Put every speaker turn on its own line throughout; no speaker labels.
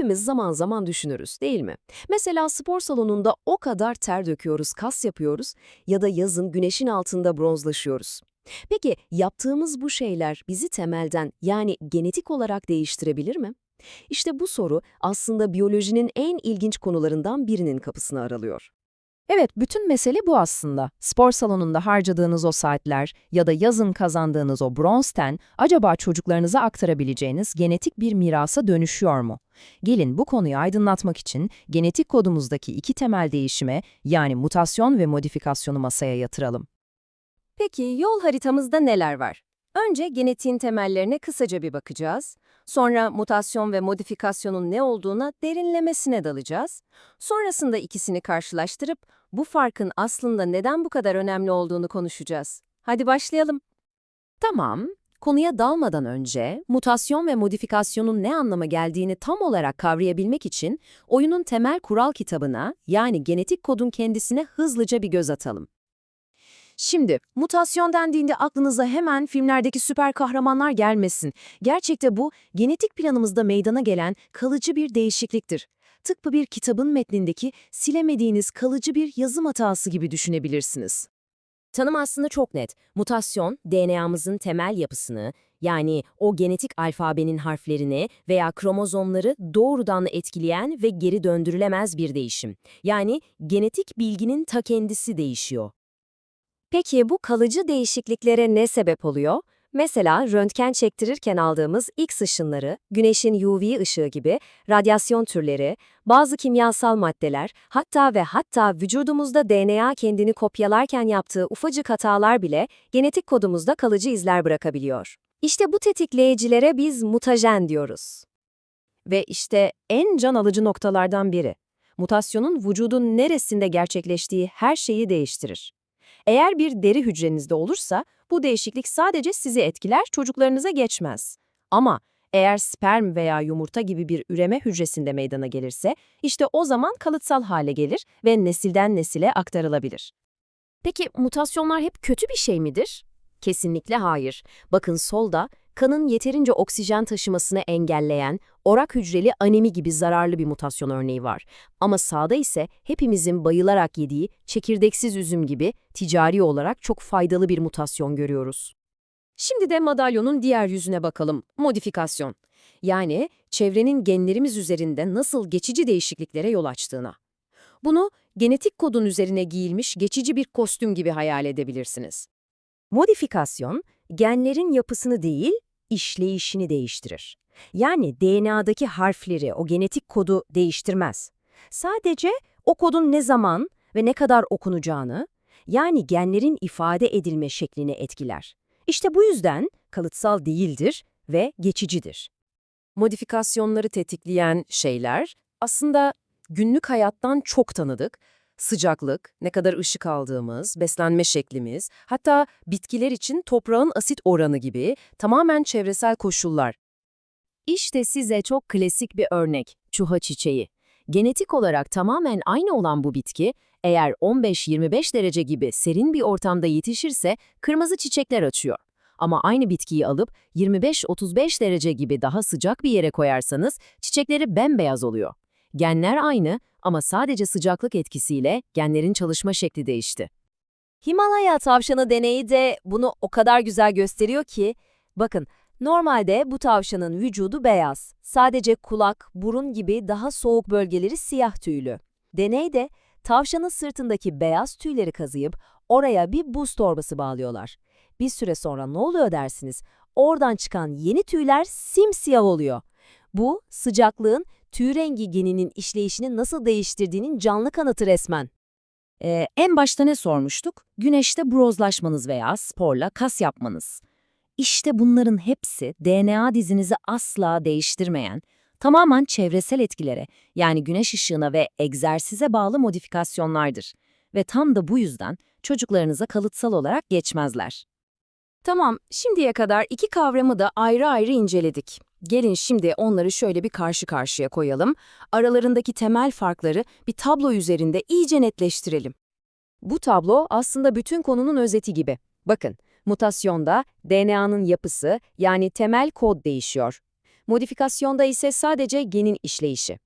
hepimiz zaman zaman düşünürüz değil mi? Mesela spor salonunda o kadar ter döküyoruz, kas yapıyoruz ya da yazın güneşin altında bronzlaşıyoruz. Peki yaptığımız bu şeyler bizi temelden yani genetik olarak değiştirebilir mi? İşte bu soru aslında biyolojinin en ilginç konularından birinin kapısını aralıyor.
Evet, bütün mesele bu aslında. Spor salonunda harcadığınız o saatler ya da yazın kazandığınız o bronz ten acaba çocuklarınıza aktarabileceğiniz genetik bir mirasa dönüşüyor mu? Gelin bu konuyu aydınlatmak için genetik kodumuzdaki iki temel değişime yani mutasyon ve modifikasyonu masaya yatıralım.
Peki yol haritamızda neler var? Önce genetiğin temellerine kısaca bir bakacağız. Sonra mutasyon ve modifikasyonun ne olduğuna derinlemesine dalacağız. Sonrasında ikisini karşılaştırıp bu farkın aslında neden bu kadar önemli olduğunu konuşacağız. Hadi başlayalım.
Tamam, konuya dalmadan önce mutasyon ve modifikasyonun ne anlama geldiğini tam olarak kavrayabilmek için oyunun temel kural kitabına yani genetik kodun kendisine hızlıca bir göz atalım. Şimdi, mutasyon dendiğinde aklınıza hemen filmlerdeki süper kahramanlar gelmesin. Gerçekte bu, genetik planımızda meydana gelen kalıcı bir değişikliktir. Tıpkı bir kitabın metnindeki silemediğiniz kalıcı bir yazım hatası gibi düşünebilirsiniz.
Tanım aslında çok net. Mutasyon, DNA'mızın temel yapısını, yani o genetik alfabenin harflerini veya kromozomları doğrudan etkileyen ve geri döndürülemez bir değişim. Yani genetik bilginin ta kendisi değişiyor.
Peki bu kalıcı değişikliklere ne sebep oluyor? Mesela röntgen çektirirken aldığımız X ışınları, güneşin UV ışığı gibi radyasyon türleri, bazı kimyasal maddeler, hatta ve hatta vücudumuzda DNA kendini kopyalarken yaptığı ufacık hatalar bile genetik kodumuzda kalıcı izler bırakabiliyor. İşte bu tetikleyicilere biz mutajen diyoruz.
Ve işte en can alıcı noktalardan biri. Mutasyonun vücudun neresinde gerçekleştiği her şeyi değiştirir. Eğer bir deri hücrenizde olursa bu değişiklik sadece sizi etkiler, çocuklarınıza geçmez. Ama eğer sperm veya yumurta gibi bir üreme hücresinde meydana gelirse, işte o zaman kalıtsal hale gelir ve nesilden nesile aktarılabilir.
Peki mutasyonlar hep kötü bir şey midir? Kesinlikle hayır. Bakın solda kanın yeterince oksijen taşımasını engelleyen orak hücreli anemi gibi zararlı bir mutasyon örneği var. Ama sağda ise hepimizin bayılarak yediği çekirdeksiz üzüm gibi ticari olarak çok faydalı bir mutasyon görüyoruz.
Şimdi de madalyonun diğer yüzüne bakalım, modifikasyon. Yani çevrenin genlerimiz üzerinde nasıl geçici değişikliklere yol açtığına. Bunu genetik kodun üzerine giyilmiş geçici bir kostüm gibi hayal edebilirsiniz. Modifikasyon, genlerin yapısını değil, işleyişini değiştirir. Yani DNA'daki harfleri, o genetik kodu değiştirmez. Sadece o kodun ne zaman ve ne kadar okunacağını, yani genlerin ifade edilme şeklini etkiler. İşte bu yüzden kalıtsal değildir ve geçicidir. Modifikasyonları tetikleyen şeyler aslında günlük hayattan çok tanıdık sıcaklık, ne kadar ışık aldığımız, beslenme şeklimiz, hatta bitkiler için toprağın asit oranı gibi tamamen çevresel koşullar. İşte size çok klasik bir örnek, çuha çiçeği. Genetik olarak tamamen aynı olan bu bitki, eğer 15-25 derece gibi serin bir ortamda yetişirse kırmızı çiçekler açıyor. Ama aynı bitkiyi alıp 25-35 derece gibi daha sıcak bir yere koyarsanız çiçekleri bembeyaz oluyor. Genler aynı ama sadece sıcaklık etkisiyle genlerin çalışma şekli değişti.
Himalaya tavşanı deneyi de bunu o kadar güzel gösteriyor ki, bakın normalde bu tavşanın vücudu beyaz, sadece kulak, burun gibi daha soğuk bölgeleri siyah tüylü. Deneyde tavşanın sırtındaki beyaz tüyleri kazıyıp oraya bir buz torbası bağlıyorlar. Bir süre sonra ne oluyor dersiniz? Oradan çıkan yeni tüyler simsiyah oluyor. Bu sıcaklığın tüy rengi geninin işleyişini nasıl değiştirdiğinin canlı kanıtı resmen.
Ee, en başta ne sormuştuk? Güneşte brozlaşmanız veya sporla kas yapmanız. İşte bunların hepsi DNA dizinizi asla değiştirmeyen, tamamen çevresel etkilere yani güneş ışığına ve egzersize bağlı modifikasyonlardır. Ve tam da bu yüzden çocuklarınıza kalıtsal olarak geçmezler.
Tamam, şimdiye kadar iki kavramı da ayrı ayrı inceledik. Gelin şimdi onları şöyle bir karşı karşıya koyalım. Aralarındaki temel farkları bir tablo üzerinde iyice netleştirelim. Bu tablo aslında bütün konunun özeti gibi. Bakın, mutasyonda DNA'nın yapısı yani temel kod değişiyor. Modifikasyonda ise sadece genin işleyişi.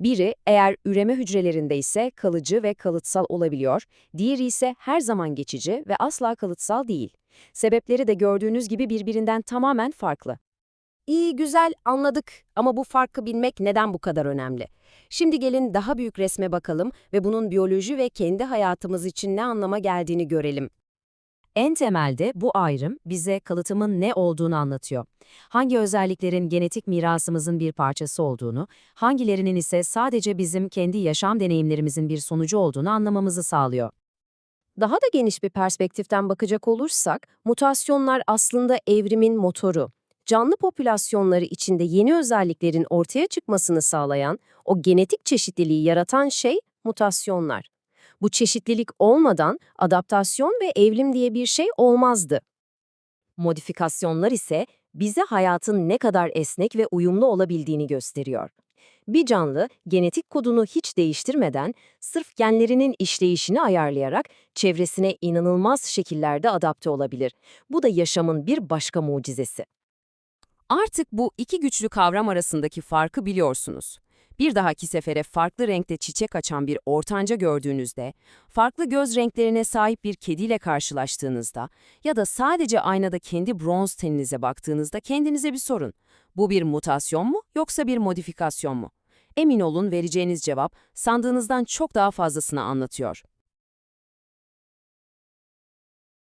Biri eğer üreme hücrelerinde ise kalıcı ve kalıtsal olabiliyor, diğeri ise her zaman geçici ve asla kalıtsal değil. Sebepleri de gördüğünüz gibi birbirinden tamamen farklı.
İyi, güzel, anladık ama bu farkı bilmek neden bu kadar önemli? Şimdi gelin daha büyük resme bakalım ve bunun biyoloji ve kendi hayatımız için ne anlama geldiğini görelim.
En temelde bu ayrım bize kalıtımın ne olduğunu anlatıyor. Hangi özelliklerin genetik mirasımızın bir parçası olduğunu, hangilerinin ise sadece bizim kendi yaşam deneyimlerimizin bir sonucu olduğunu anlamamızı sağlıyor.
Daha da geniş bir perspektiften bakacak olursak, mutasyonlar aslında evrimin motoru. Canlı popülasyonları içinde yeni özelliklerin ortaya çıkmasını sağlayan, o genetik çeşitliliği yaratan şey mutasyonlar. Bu çeşitlilik olmadan adaptasyon ve evrim diye bir şey olmazdı.
Modifikasyonlar ise bize hayatın ne kadar esnek ve uyumlu olabildiğini gösteriyor. Bir canlı genetik kodunu hiç değiştirmeden sırf genlerinin işleyişini ayarlayarak çevresine inanılmaz şekillerde adapte olabilir. Bu da yaşamın bir başka mucizesi.
Artık bu iki güçlü kavram arasındaki farkı biliyorsunuz. Bir dahaki sefere farklı renkte çiçek açan bir ortanca gördüğünüzde, farklı göz renklerine sahip bir kediyle karşılaştığınızda ya da sadece aynada kendi bronz teninize baktığınızda kendinize bir sorun. Bu bir mutasyon mu yoksa bir modifikasyon mu? Emin olun vereceğiniz cevap sandığınızdan çok daha fazlasını anlatıyor.